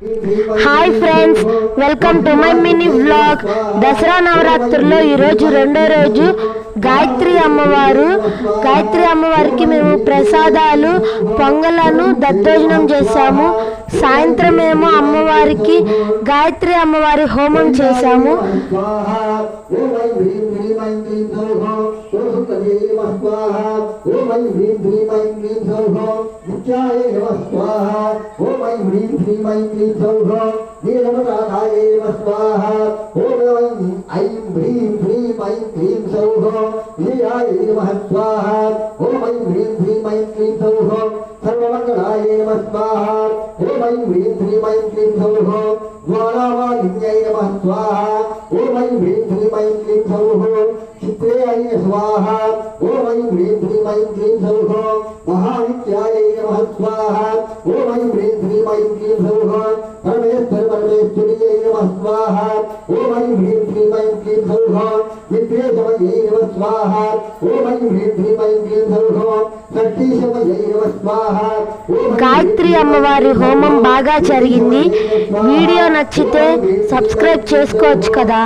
Hi friends welcome to my mini blog Dasara నవరాత్రుల్లో ఈరోజు రెండో రోజు గాయత్రి అమ్మవారు గాయత్రి అమ్మవారికి మేము ప్రసాదాలు పొంగలను దద్దోజనం చేశాము సాయంత్రం మేము అమ్మవారికి గాయత్రి అమ్మవారి హోమం చేశాము ఓం హ్రీం శ్రీం ఐం క్లీం సౌభ నీలముఖాకాయే స్వాహ ఓం ఐం ఐం హ్రీం శ్రీం ఐం క్లీం సౌభ నీలాయ నమః స్వాహ ఓం ఐం హ్రీం శ్రీం ఐం క్లీం సౌభ సర్వమంగళాయే స్వాహ ఓం హ్రీం శ్రీం క్లీం సౌభ ద్వారావాగిన్యై నమః స్వాహ ఓం హ్రీం శ్రీం క్లీం సౌభ చిత్రే ఐ స్వాహ ఓం హ్రీం శ్రీం క్లీం సౌభ మహా గాయత్రి అమ్మవారి హోమం బాగా జరిగింది. వీడియో నచ్చితే సబ్స్క్రైబ్ చేసుకోవచ్చు కదా.